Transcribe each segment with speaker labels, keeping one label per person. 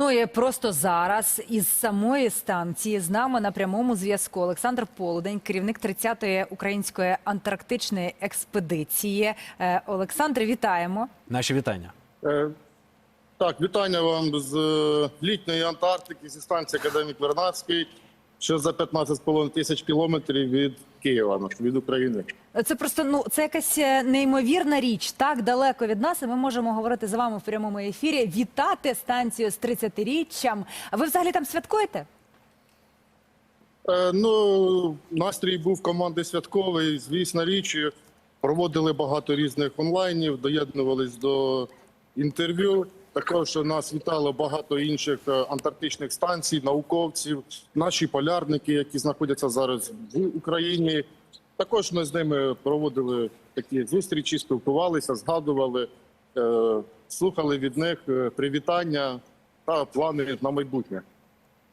Speaker 1: Ну і просто зараз із самої станції з нами на прямому зв'язку Олександр Полудень, керівник 30-ї української антарктичної експедиції. Олександр, Олександре, вітаємо.
Speaker 2: Наші вітання.
Speaker 3: Е, Так, вітання вам з е, літньої Антарктики зі станції Академік Вернадський, що за 15,5 тисяч кілометрів від Києва, ну, від України.
Speaker 1: Це просто ну це якась е, неймовірна річ, так далеко від нас, і ми можемо говорити з вами в прямому ефірі. Вітати станцію з 30-річчям. А ви взагалі там святкуєте?
Speaker 3: Е, Ну, настрій був команди святковий, звісно, річ. Проводили багато різних онлайнів, доєднувались до інтерв'ю. Також нас вітало багато інших е, антарктичних станцій, науковців, наші полярники, які знаходяться зараз в Україні. Також ми з ними проводили такі зустрічі, спілкувалися, згадували, е, слухали від них е, привітання та плани на майбутнє.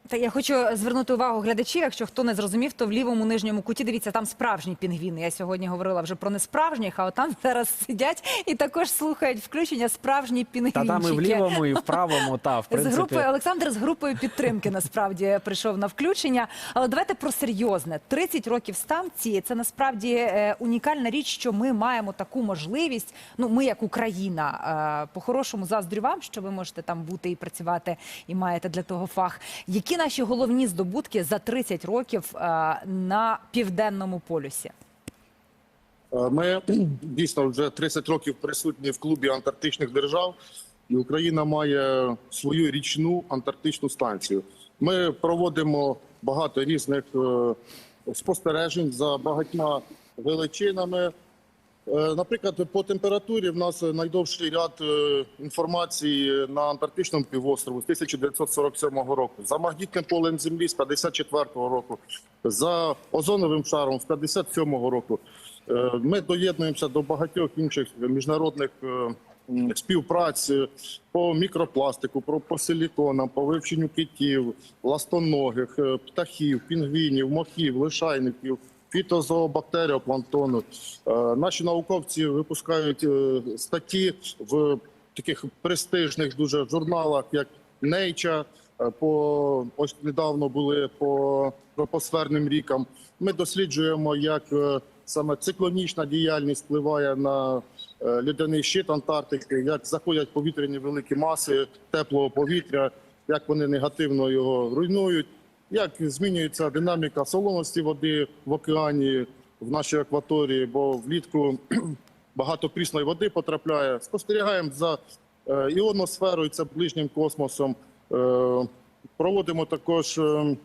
Speaker 1: Та я хочу звернути увагу глядачів. Якщо хто не зрозумів, то в лівому нижньому куті дивіться, там справжні пінгвіни. Я сьогодні говорила вже про несправжніх, а от там зараз сидять і також слухають включення справжні
Speaker 2: Та там і в лівому, і в правому, та в
Speaker 1: З групою Олександр з групою підтримки насправді прийшов на включення. Але давайте про серйозне. 30 років станції це насправді е, унікальна річ, що ми маємо таку можливість. Ну, ми як Україна, е, по-хорошому заздрю вам, що ви можете там бути і працювати, і маєте для того фах. Які наші головні здобутки за 30 років е, на південному полюсі?
Speaker 3: Е, Ми дійсно вже 30 років присутні в клубі антарктичних держав, і Україна має свою річну антарктичну станцію. Ми проводимо багато різних е, спостережень за багатьма величинами. Е, Наприклад, по температурі в нас найдовший ряд е, інформації на Антарктичному півострову з 1947 року, за магнітним полем землі з 54-го року, за озоновим шаром з 57-го року. Е, Ми доєднуємося до багатьох інших міжнародних е, співпраць е, по мікропластику, про- по силіконам, по вивченню китів, ластоногих, е, птахів, пінгвінів, мохів, лишайників, фітозообактеріопланктону. Е, Наші науковці випускають е, статті в таких престижних дуже журналах, як Nature, е, по ось недавно були по тропосферним рікам. Ми досліджуємо, як саме циклонічна діяльність впливає на льодяний щит Антарктики, як заходять повітряні великі маси теплого повітря, як вони негативно його руйнують, як змінюється динаміка солоності води в океані в нашій акваторії, бо влітку багато прісної води потрапляє. Спостерігаємо за е, іоносферою, це ближнім космосом. Е, Проводимо також е,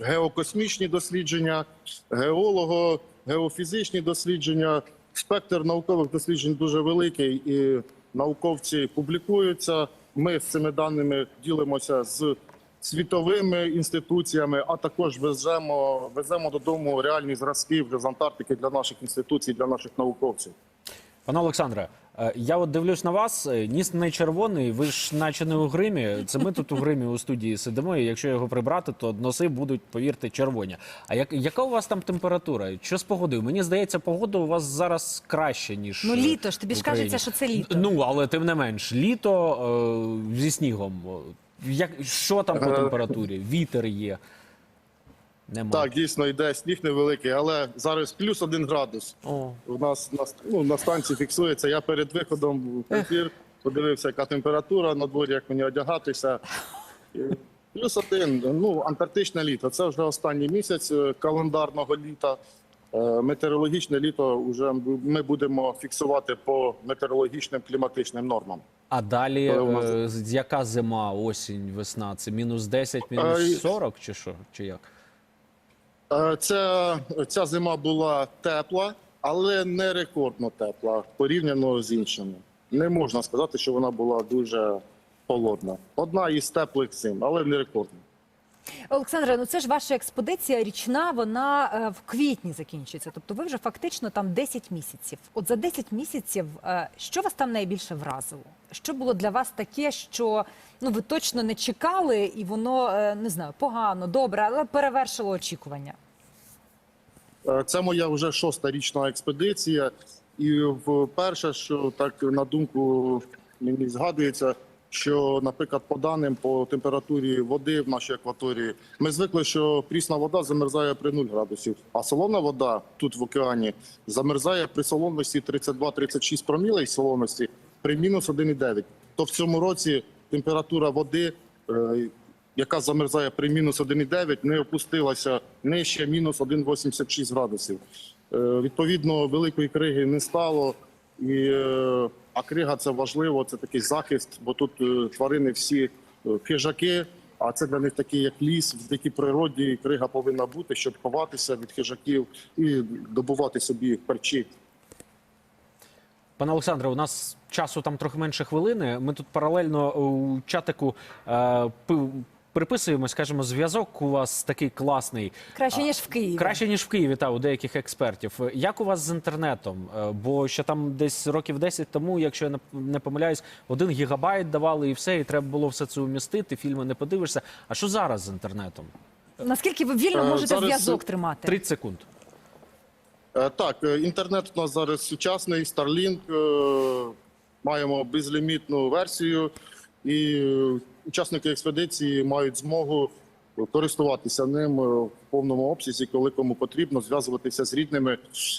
Speaker 3: геокосмічні дослідження, геолого, геофізичні дослідження. Спектр наукових досліджень дуже великий, і науковці публікуються. Ми з цими даними ділимося з світовими інституціями, а також веземо, веземо додому реальні зразки вже з Антарктики для наших інституцій, для наших науковців.
Speaker 2: Пане Олександре, е, я от дивлюсь на вас. е, Ніс не червоний, ви ж наче не у гримі. Це ми тут у гримі у студії сидимо. І якщо його прибрати, то носи будуть, повірте, червоні. А як, яка у вас там температура? Що з погодою? Мені здається, погода у вас зараз краще, ніж.
Speaker 1: Ну літо ж тобі ж кажеться, що це літо.
Speaker 2: Ну, але тим не менш, літо е, зі снігом. Як, що там по
Speaker 3: Е.
Speaker 2: температурі? Вітер є. Нема.
Speaker 3: Так, дійсно йде сніг невеликий, але зараз плюс один градус.
Speaker 2: О.
Speaker 3: У нас на, ну, на станції фіксується. Я перед виходом в ефір подивився, яка температура на дворі, як мені одягатися. Плюс один. Ну, антарктичне літо. Це вже останній місяць е, календарного літа. Е, Метеорологічне літо вже ми будемо фіксувати по метеорологічним кліматичним нормам.
Speaker 2: А далі
Speaker 3: нас-
Speaker 2: е, яка зима, осінь, весна? Це мінус 10, мінус 40 чи що? Чи як?
Speaker 3: Е, Ця, ця зима була тепла, але не рекордно тепла порівняно з іншими. Не можна сказати, що вона була дуже холодна. Одна із теплих зим, але не рекордна.
Speaker 1: Олександре, ну це ж ваша експедиція річна, вона е, в квітні закінчується. Тобто ви вже фактично там 10 місяців. От за 10 місяців, е, що вас там найбільше вразило? Що було для вас таке, що ну ви точно не чекали, і воно е, не знаю, погано, добре, але перевершило очікування?
Speaker 3: Це моя вже шоста річна експедиція. І вперше, що так на думку мені згадується, що, наприклад, по даним по температурі води в нашій акваторії, ми звикли, що прісна вода замерзає при 0 градусів, а солона вода тут в океані замерзає при солоності 32-36 промілей солоності при мінус 1,9. То в цьому році температура води, е, яка замерзає при мінус 1,9, не опустилася нижче мінус 1,86 градусів. Е, Відповідно, великої криги не стало. І, е, а крига це важливо, це такий захист, бо тут е, тварини всі е, хижаки, а це для них такий як ліс в дикій природі. Крига повинна бути, щоб ховатися від хижаків і добувати собі харчі.
Speaker 2: Пане Олександре, у нас часу там трохи менше хвилини. Ми тут паралельно у чатику е, пи- приписуємо, скажімо, зв'язок у вас такий класний.
Speaker 1: Краще ніж в Києві.
Speaker 2: Краще ніж в Києві, та у деяких експертів. Як у вас з інтернетом? Е, Бо ще там десь років 10 тому, якщо я не- помиляюсь, один гігабайт давали і все, і треба було все це умістити. Фільми не подивишся. А що зараз з інтернетом?
Speaker 1: Наскільки ви вільно
Speaker 3: Е,
Speaker 1: можете
Speaker 3: зараз,
Speaker 1: зв'язок тримати?
Speaker 2: 30 секунд.
Speaker 3: Е, Так, інтернет у нас зараз сучасний, Starlink, маємо безлімітну версію, і учасники експедиції мають змогу користуватися ним е, в повному обсязі, коли кому потрібно, зв'язуватися з рідними.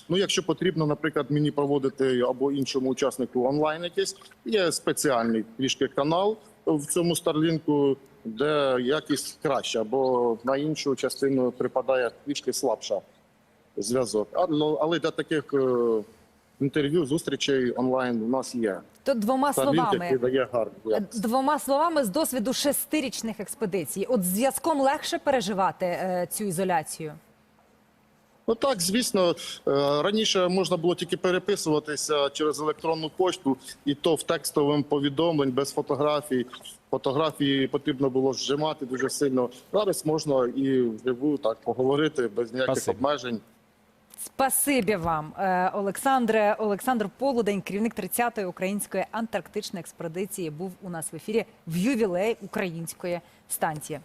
Speaker 3: Ну, якщо потрібно, наприклад, мені проводити або іншому учаснику онлайн якийсь, є спеціальний трішки канал в цьому Starlink, де якість краща, бо на іншу частину припадає трішки слабша зв'язок. Ну, але для таких е, інтерв'ю, зустрічей онлайн у нас є.
Speaker 1: То двома словами.
Speaker 3: дає гарну
Speaker 1: Е. Двома словами з досвіду шестирічних експедицій. От зв'язком легше переживати е, цю ізоляцію.
Speaker 3: Ну так, звісно, е, раніше можна було тільки переписуватися через електронну пошту, і то в текстовому повідомлень без фотографій. Фотографії потрібно було зжимати дуже сильно. Зараз можна і вживу так поговорити без ніяких
Speaker 2: Спасибі.
Speaker 3: обмежень.
Speaker 1: Спасибі вам, е, Олександре. Олександр Полудень, керівник 30-ї української антарктичної експедиції, був у нас в ефірі в ювілей української станції.